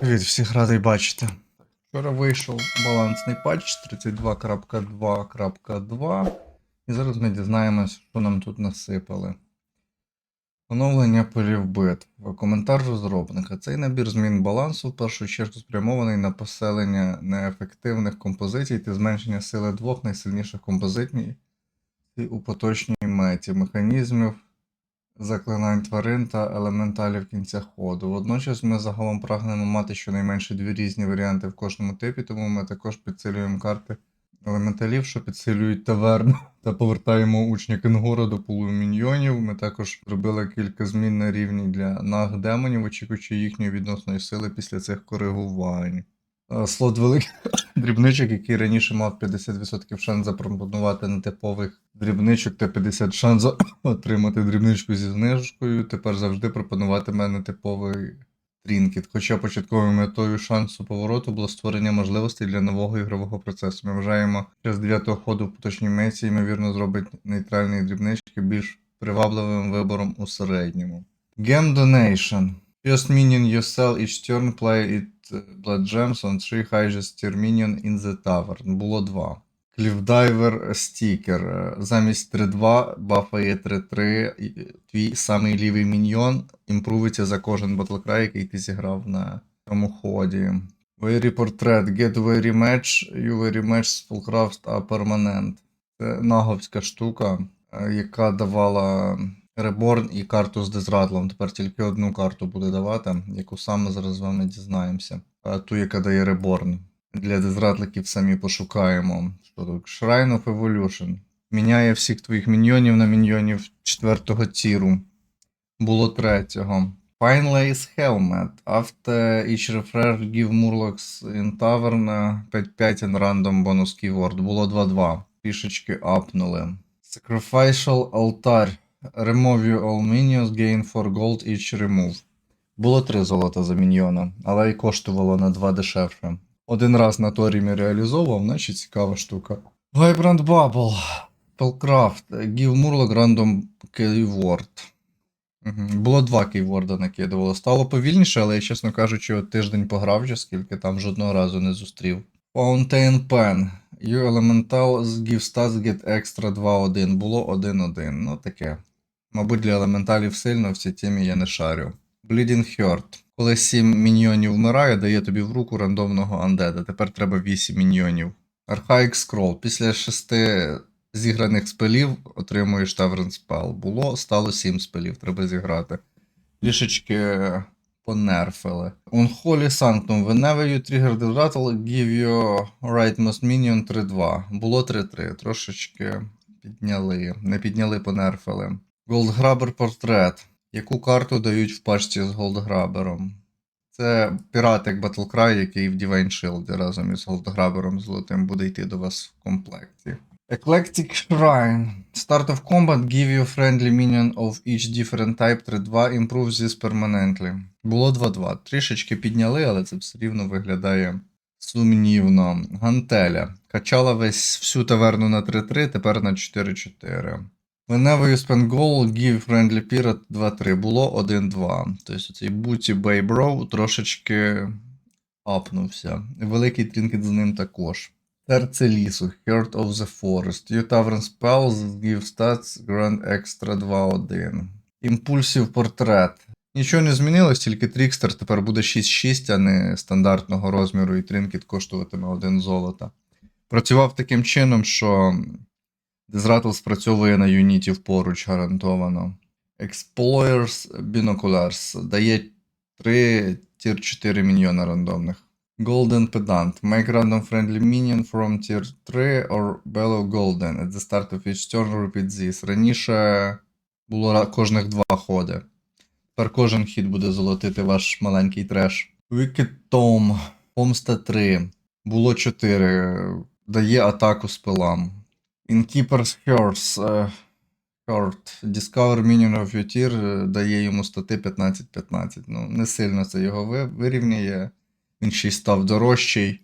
Привіт, всіх радий бачити. Вчора вийшов балансний патч 32.2.2. І зараз ми дізнаємось, що нам тут насипали. Оновлення полів битв. Коментар розробника. Цей набір змін балансу в першу чергу спрямований на поселення неефективних композицій та зменшення сили двох найсильніших композитів у поточній меті механізмів заклинань тварин та елементалів кінця ходу. Водночас ми загалом прагнемо мати щонайменше дві різні варіанти в кожному типі, тому ми також підсилюємо карти елементалів, що підсилюють таверну та повертаємо учня Кенгора до пулу міньйонів. Ми також зробили кілька змін на рівні для наг демонів, очікуючи їхньої відносної сили після цих коригувань. Е, Слот великий дрібничок, який раніше мав 50% шанс запропонувати нетипових дрібничок та 50 шанс отримати дрібничку зі знижкою, тепер завжди пропонуватиме нетиповий трінкет. Хоча початковою метою шансу повороту було створення можливостей для нового ігрового процесу. Ми вважаємо, що з 9 ходу в поточній месі, ймовірно, зробить нейтральні дрібнички більш привабливим вибором у середньому. Gem Donation. First minion you sell each turn, play it blood gems on 3 highest tier minion in the tavern. Було два. Клівдайвер стікер. Е, Замість 3-2 бафає 3-3. Твій самий лівий міньйон імпрувиться за кожен батлкрай, який ти зіграв на цьому ході. Very Portrait. Get very match. You very match Spellcraft a permanent. Це наговська штука, е, яка давала Reborn і карту з Дезратлом. Тепер тільки одну карту буде давати, яку саме зараз з вами дізнаємося. А ту, яка дає Reborn. Для дезратликів самі пошукаємо. Що тут? Shrine of Evolution. Міняє всіх твоїх міньйонів на міньйонів четвертого тіру. Було третього. Finelace Helmet. After each refresh give Murlocs in Tavern uh, 5-5 and random bonus keyword. Було 2-2. Трішечки апнули. Sacrificial Altar. Remove you all minions, gain 4 gold each remove. Було 3 золота за міньйона, але й коштувало на 2 дешевше. Один раз на Торімі реалізовував, наче цікава штука. Vibrant Bubble. Spellcraft. Give Murloc random keyword. Було два кейворда накидувало. Стало повільніше, але я, чесно кажучи, тиждень пограв вже, скільки там жодного разу не зустрів. Fountain Pen. You Elemental give stats get extra 2-1. Було 1-1. Ну таке. Мабуть, для елементалів сильно в цій темі я не шарю. Bleeding Heart. Коли 7 міньйонів вмирає, дає тобі в руку рандомного андеда. Тепер треба 8 міньйонів. Archaic Scroll. Після 6 зіграних спелів отримуєш Tavern Spell. Було, стало 7 спелів, треба зіграти. Трішечки понерфили. Unholy Sanctum. Whenever you trigger the rattle, give your rightmost minion 3-2. Було 3-3. Трошечки підняли. Не підняли, понерфили. Goldgrabber Portrait. Яку карту дають в пачці з Голдграбером? Це пірат як Battlecry, який в Divine Shield разом із Голдграбером золотим буде йти до вас в комплекті. Eclectic Shrine. Start of combat give you friendly minion of each different type 3-2, improve this permanently. Було 2-2. Трішечки підняли, але це все рівно виглядає сумнівно. Гантеля. Качала весь всю таверну на 3-3, тепер на 4-4. Whenever you gold, give friendly pirate 2-3. Було 1-2. Тобто цей Bay Bro трошечки апнувся. Великий трінкет з ним також. Серце лісу, Heart of the Forest. You Tavern Spells, give stats, grant extra 2-1. Імпульсів портрет. Нічого не змінилось, тільки Трікстер тепер буде 6-6, а не стандартного розміру, і тринкет коштуватиме 1 золота. Працював таким чином, що Дезратл спрацьовує на юнітів поруч гарантовано. Explorers Binoculars дає 3 тір 4 міньйона рандомних. Golden Pedant. Make random friendly minion from tier 3 or below golden. At the start of each turn repeat this. Раніше було кожних два ходи. Тепер кожен хід буде золотити ваш маленький треш. Wicked Tome. Помста 3. Було 4. Дає атаку спелам. Innkeeper's Curse. е, Heart. Discover minion of your tier е, дає йому стати 15-15. Ну, не сильно це його вирівнює. Він ще й став дорожчий.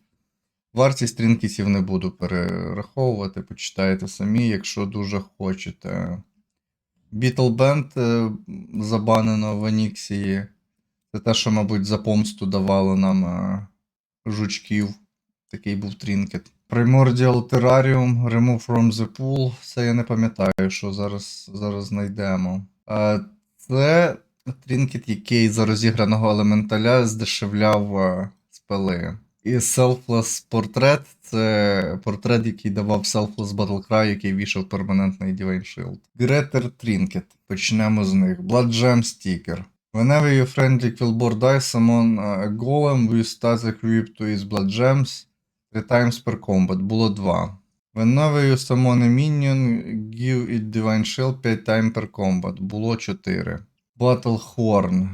Вартість трінкетів не буду перераховувати, почитаєте самі, якщо дуже хочете. Beetle Band е, забанено в Аніксії. Це те, що, мабуть, за помсту давало нам е, жучків. Такий був трінкет. Primordial Terrarium, Remove from the Pool. Це я не пам'ятаю, що зараз, зараз знайдемо. Е, Це трінкет, який за розіграного елементаля здешевляв е. І Selfless Portrait це портрет, який давав Selfless Battlecry, який вішав перманентний Divine Shield. Greater Trinket. Почнемо з них. Blood Gem Sticker. Whenever your friendly Quillboard dies, summon a golem with stats equipped to its blood gems 3 times per combat. Було 2. Whenever you summon a minion, give it Divine Shield 5 times per combat. Було 4. Battle Horn.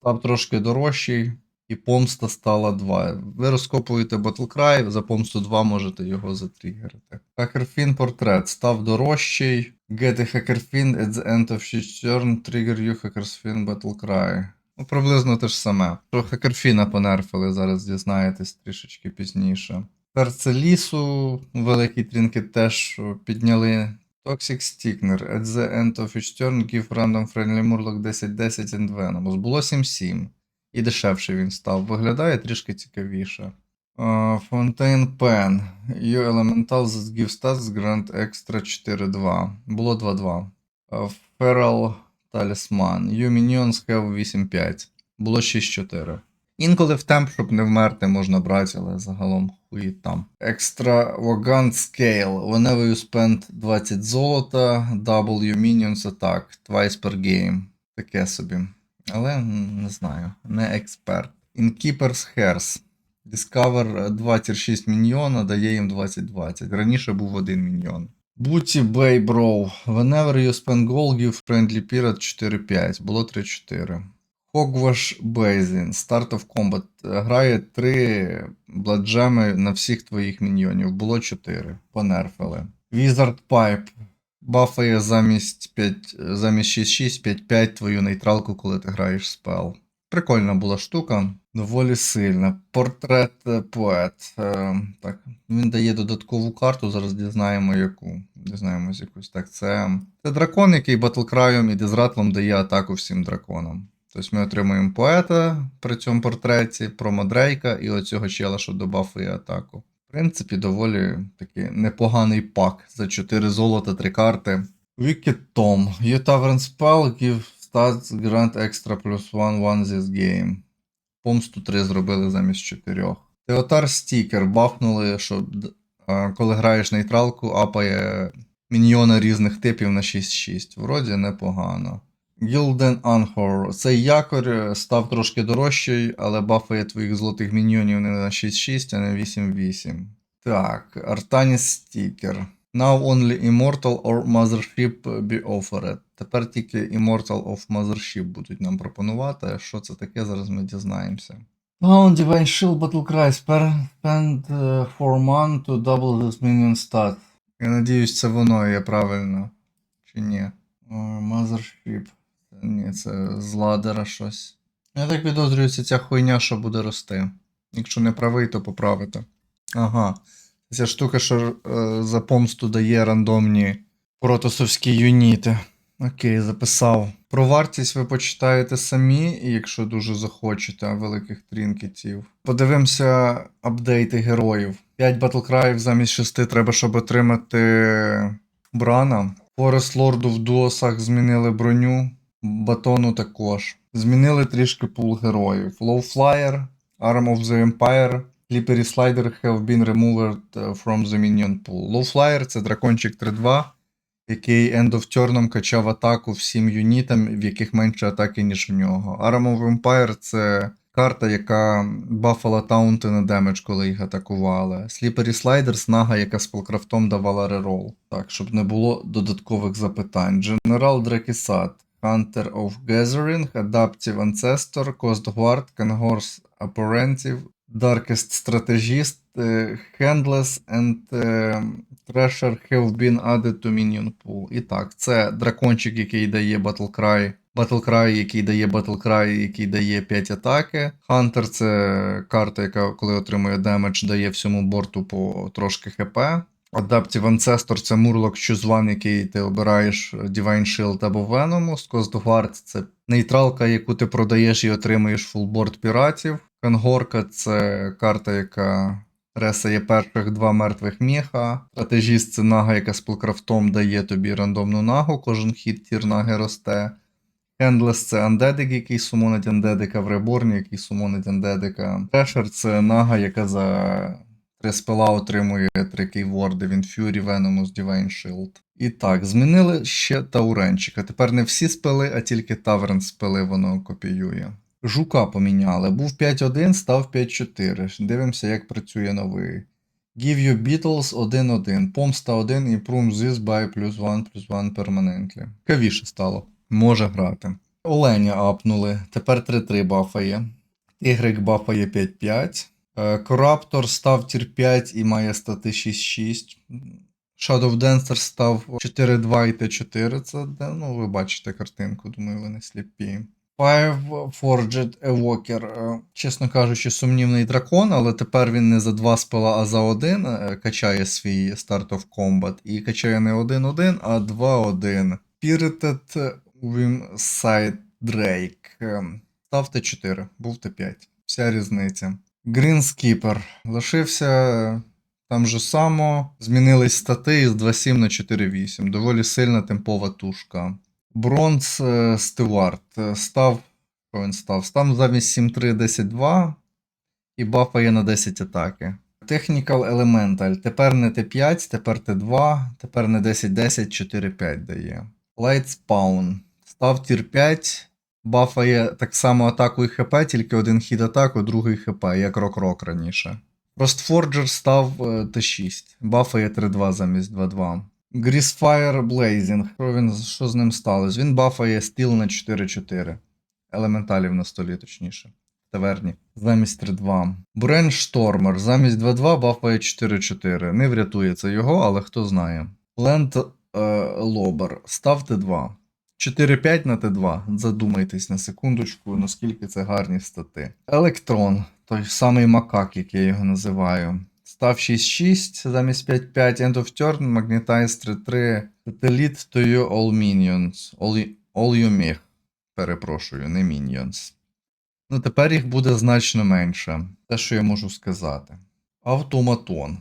Став трошки дорожчий, і помста стала 2. Ви розкопуєте Battlecry, за помсту 2 можете його затригерити. Хакерфін портрет став дорожчий. Get a Hackerfin at the end of each turn, trigger you Hackerfin Battlecry. Ну, приблизно те ж саме. Що Хакерфіна понерфили, зараз дізнаєтесь трішечки пізніше. Серце лісу, великий трінкет теж підняли. Toxic Stickner. At the end of each turn, give random friendly Murloc 10-10 and Venomous. Було 7-7. І дешевше він став. Виглядає трішки цікавіше. Uh, Fontaine Pen. Your Elemental gives stats grant extra 4-2. Було 2-2. Uh, Feral Talisman. Your minions have 8-5. Було 6-4. Інколи в темп, щоб не вмерти, можна брати, але загалом хуї там. Extravagant Scale. Whenever you spend 20 золота, double your minions attack twice per game. Таке собі. Але не знаю, не експерт. Innkeeper's Hairs. Discover 2 тір 6 міньйона, дає їм 20-20. Раніше був 1 міньйон. Booty Bay Bro. Whenever you spend gold, give friendly period 4-5. Було 3-4. Hogwash Basin. Start of Combat. Грає 3 бладжеми на всіх твоїх міньйонів. Було 4. Понерфили. Wizard Pipe. Бафає замість 5, замість 6-6, 5-5 твою нейтралку, коли ти граєш спел. Прикольна була штука, доволі сильна. Портрет е, поет. Е, так, він дає додаткову карту, зараз дізнаємо яку. Дізнаємось якусь. Так, це, це дракон, який батлкраєм і дезратлом дає атаку всім драконам. Тобто ми отримуємо поета при цьому портреті, промодрейка і оцього чела, що добафує атаку. Принципі, доволі такий непоганий пак за 4 золота, 3 карти. Wicked Tom. You Tavern Spell give stats grant extra plus 1 one this game. Помсту 3 зробили замість 4. Теотар Стікер бафнули, що коли граєш нейтралку, апає міньйона різних типів на 6-6. Вроді непогано. Gilden Anchor. Цей якорь е, став трошки дорожчий, але бафає твоїх золотих міньйонів не на 6-6, а на 8-8. Так, Artanis Sticker. Now only Immortal or Mothership be offered. Тепер тільки Immortal of Mothership будуть нам пропонувати. Що це таке, зараз ми дізнаємося. Found Divine Shield Battlecry. Spend uh, 4 man to double this minion stat. Я надіюсь, це воно є правильно. Чи ні? Mothership. Ні, це з ладера щось. Я так підозрюю, це ця хуйня, що буде рости. Якщо не правий, то поправити. Ага. Ця штука, що е, за помсту дає рандомні протосовські юніти. Окей, записав. Про вартість ви почитаєте самі, якщо дуже захочете великих трінкетів. Подивимося апдейти героїв. 5 батлкраїв замість 6 треба, щоб отримати Брана. Форест Лорду в дуосах змінили броню, батону також. Змінили трішки пул героїв. Lowflyer, Arm of the Empire, Slippery Slider have been removed uh, from the minion pool. Lowflyer це дракончик 3-2, який End of Turn качав атаку всім юнітам, в яких менше атаки, ніж в нього. Arm of Empire це карта, яка бафала таунти на демедж, коли їх атакували. Slippery Slider снага, яка спелкрафтом давала рерол. Так, щоб не було додаткових запитань. General Drakisat. Hunter of Gathering, Adaptive Ancestor, Coast Guard, Kangors Apparentive, Darkest Strategist, е, Handless and е, Thrasher have been added to minion pool. І так, це дракончик, який дає Battlecry. Battlecry, який дає Battlecry, який дає 5 атаки. Hunter це карта, яка, коли отримує демедж, дає всьому борту по трошки ХП. Adaptive Ancestor це Choose One, який ти обираєш Divine Shield або Venomous. Coast Guard це нейтралка, яку ти продаєш і отримуєш фулборд піратів. Кангорка це карта, яка ресає перших два мертвих міха. Стратегіст це нага, яка спелкрафтом дає тобі рандомну нагу, кожен хід тір наги росте. Хендлес це андедик, який сумонить андедика в реборні, який сумонить андедика. Трешер це нага, яка за три спела отримує три кейворди. Він Fury, Venomous, Divine Shield. І так, змінили ще Тауренчика. Тепер не всі спели, а тільки Таверн спели воно копіює. Жука поміняли. Був 5-1, став 5-4. Дивимося, як працює новий. Give you Beatles 1-1. Помста 1 і Prune this by плюс 1 плюс 1 permanently. Кавіше стало. Може грати. Оленя апнули. Тепер 3-3 бафає. Y бафає 5-5. Е, Кораптор став тір 5 і має стати 6-6. Shadow Dancer став 4-2 і Т4. Це, ну, ви бачите картинку, думаю, ви не сліпі. Five Forged Evoker. Е, Чесно кажучи, сумнівний дракон, але тепер він не за 2 спела, а за 1 е, качає свій Start of Combat. І качає не 1-1, а 2-1. Spirited Wimside Drake. Став Т4, був Т5. Вся різниця. Greenskipper. Лишився там же само. Змінились стати із 2.7 на 4.8. Доволі сильна темпова тушка. Бронз е, Стюарт е, став. Що він став? Став замість 7-3 10-2 і бафає на 10 атаки. Technical Elemental. Тепер не Т5, тепер Т2, тепер не 10-10, 4-5 дає. Light Spawn. Став тір 5. Бафає так само атаку і ХП, тільки один хід атаку, другий ХП, як Рок-Рок раніше. Frostforger став е, Т6. Бафає 3-2 замість 2-2. Greasefire Blazing. Що, він, що з ним сталося? Він бафає стіл на 4-4. Елементалів на столі, точніше. Таверні. Замість 3-2. Brainstormer. Замість 2-2 бафає 4-4. Не врятує це його, але хто знає. Е, Lobber. Став Т2. 4-5 на Т2. Задумайтесь на секундочку, наскільки це гарні стати. Електрон, той самий макак, як я його називаю. Став 6-6 замість 5-5. End of turn, Magnetize 3-3. Satellite to you all minions. All, all you mig. Перепрошую, не minions. Ну, тепер їх буде значно менше. Те, що я можу сказати. Автоматон.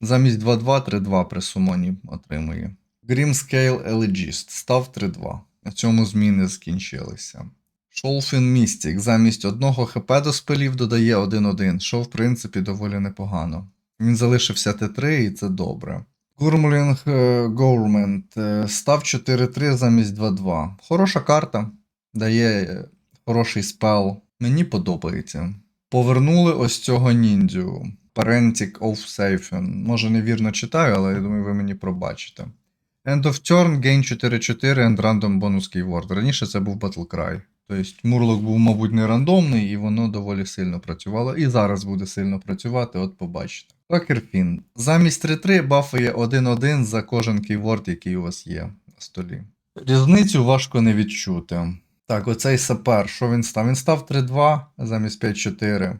Замість 2-2, 3-2 при сумоні отримує. Grimscale Elegist. Став 3-2. На цьому зміни скінчилися. Шолфін Містік. Замість одного ХП до спелів додає 1-1, що в принципі доволі непогано. Він залишився Т3 і це добре. Гурмлінг Government. е, Став 4-3 замість 2-2. Хороша карта. Дає е, хороший спел. Мені подобається. Повернули ось цього ніндзю. Parentic of Seifen. Може невірно читаю, але я думаю, ви мені пробачите. End of turn, gain 4-4 and random bonus keyword. Раніше це був Battle Cry. Тобто Мурлок був, мабуть, не рандомний, і воно доволі сильно працювало. І зараз буде сильно працювати, от побачите. Покерфін. Замість 3-3 бафає 1-1 за кожен кейворд, який у вас є на столі. Різницю важко не відчути. Так, оцей сапер, що він став? Він став 3-2 замість 5-4.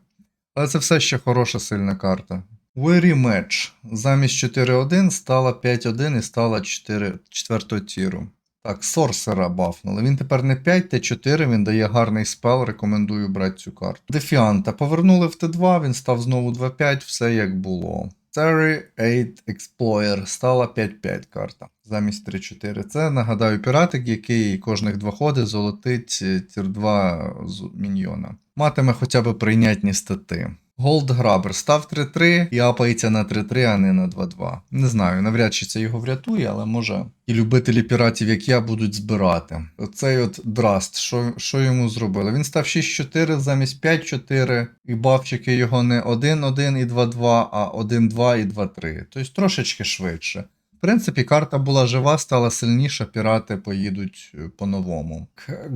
Але це все ще хороша сильна карта. Weary Match. Замість 4-1 стала 5-1 і стала 4 4 тіру. Так, Сорсера бафнули. Він тепер не 5, Т4, він дає гарний спел, рекомендую брати цю карту. Дефіанта повернули в Т2, він став знову 2-5, все як було. Terry 8 Explorer стала 5-5 карта замість 3-4. Це, нагадаю, піратик, який кожних два ходи золотить е, тір 2 з міньйона. Матиме хоча б прийнятні стати. Grabber став 3-3 і апається на 3-3, а не на 2-2. Не знаю, навряд чи це його врятує, але може і любителі піратів, як я, будуть збирати. Оцей от Драст, що, що йому зробили? Він став 6-4 замість 5-4, і бавчики його не 1-1 і 2-2, а 1-2 і 2-3. Тобто трошечки швидше. Принципі, карта була жива, стала сильніша, пірати поїдуть е, по-новому. К-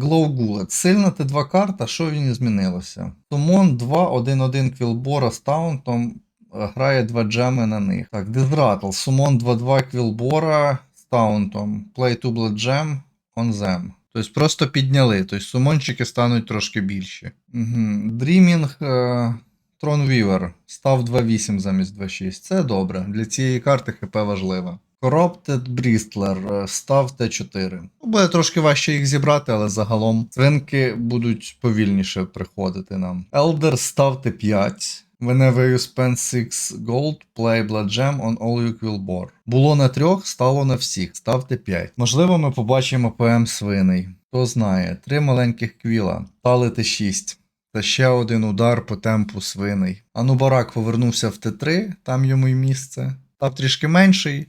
Сильна Т2 карта, що в ній змінилося? Тумон 2, 1-1 Квілбора з таунтом, е, грає 2 джеми на них. Так, Дезратл, Сумон 2-2 Квілбора з таунтом, Play to Blood Gem on them. Тобто просто підняли, тобто сумончики стануть трошки більші. Угу. Е, Тронвівер став 2.8 замість 2.6. Це добре. Для цієї карти ХП важливо. Corrupted Bristler е, став Т4. Ну, Буде трошки важче їх зібрати, але загалом свинки будуть повільніше приходити нам. Elder став Т5. Whenever you spend 6 gold, play Blood Gem on all you kill boar. Було на трьох, стало на всіх. Ставте 5. Можливо, ми побачимо ПМ свиней. Хто знає, три маленьких квіла. Стали Т6. Та ще один удар по темпу свиней. Анубарак повернувся в Т3, там йому й місце. Став трішки менший,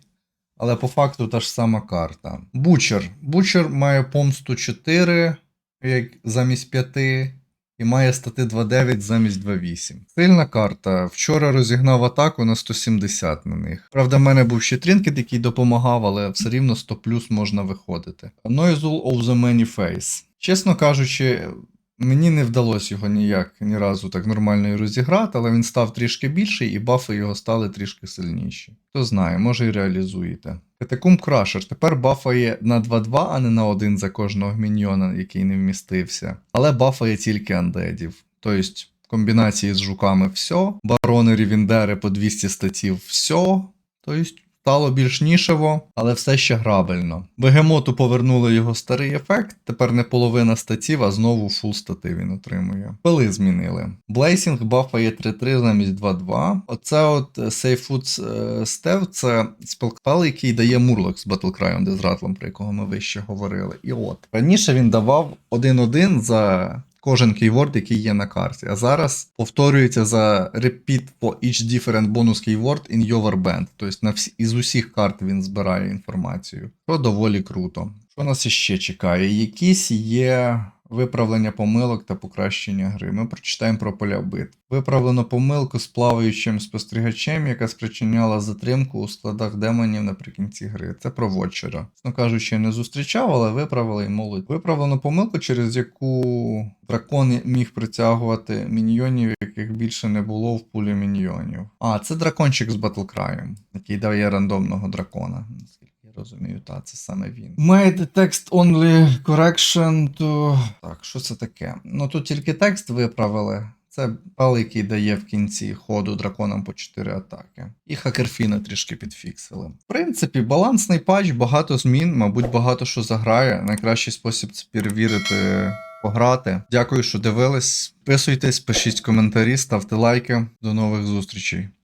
але по факту та ж сама карта. Бучер. Бучер має помсту 4 як замість 5. І має стати 2.9 замість 2.8. Сильна карта. Вчора розігнав атаку на 170 на них. Правда, в мене був ще трінкет, який допомагав, але все рівно 100 плюс можна виходити. Noizul of the Many Face. Чесно кажучи, мені не вдалося його ніяк ні разу так нормально розіграти, але він став трішки більший, і бафи його стали трішки сильніші. Хто знає, може і реалізуєте. Катакум Крашер тепер бафає на 2-2, а не на 1 за кожного міньйона, який не вмістився. Але бафає тільки андедів. Тобто, комбінації з жуками все, барони рівіндери по 200 статів все. Тобто, стало більш нішево, але все ще грабельно. Бегемоту повернули його старий ефект, тепер не половина статів, а знову фул стати він отримує. Пили змінили. Блейсінг бафає 3-3 замість 2-2. Оце от е, Сейфуд Стев це спелкпел, який дає Мурлок з Батлкраєм Дезратлом, про якого ми вище говорили. І от. Раніше він давав 1-1 за кожен кейворд, який є на карті. А зараз повторюється за repeat for each different bonus keyword in your band. Тобто на всі, із усіх карт він збирає інформацію. Що доволі круто. Що нас іще чекає? Якісь є виправлення помилок та покращення гри. Ми прочитаємо про поля битв. Виправлено помилку з плаваючим спостерігачем, яка спричиняла затримку у складах демонів наприкінці гри. Це про Вотчера. Ну кажучи, не зустрічав, але виправили і молодь. Виправлено помилку, через яку дракон міг притягувати міньйонів, яких більше не було в пулі міньйонів. А, це дракончик з Батлкраєм, який дає рандомного дракона. Розумію, та це саме він. Made text only correction to. Так, що це таке? Ну тут тільки текст виправили. Це пал, який дає в кінці ходу драконам по 4 атаки. І хакерфіна трішки підфіксили. В принципі, балансний патч, багато змін, мабуть, багато що заграє. Найкращий спосіб це перевірити, пограти. Дякую, що дивились. Підписуйтесь, пишіть коментарі, ставте лайки. До нових зустрічей.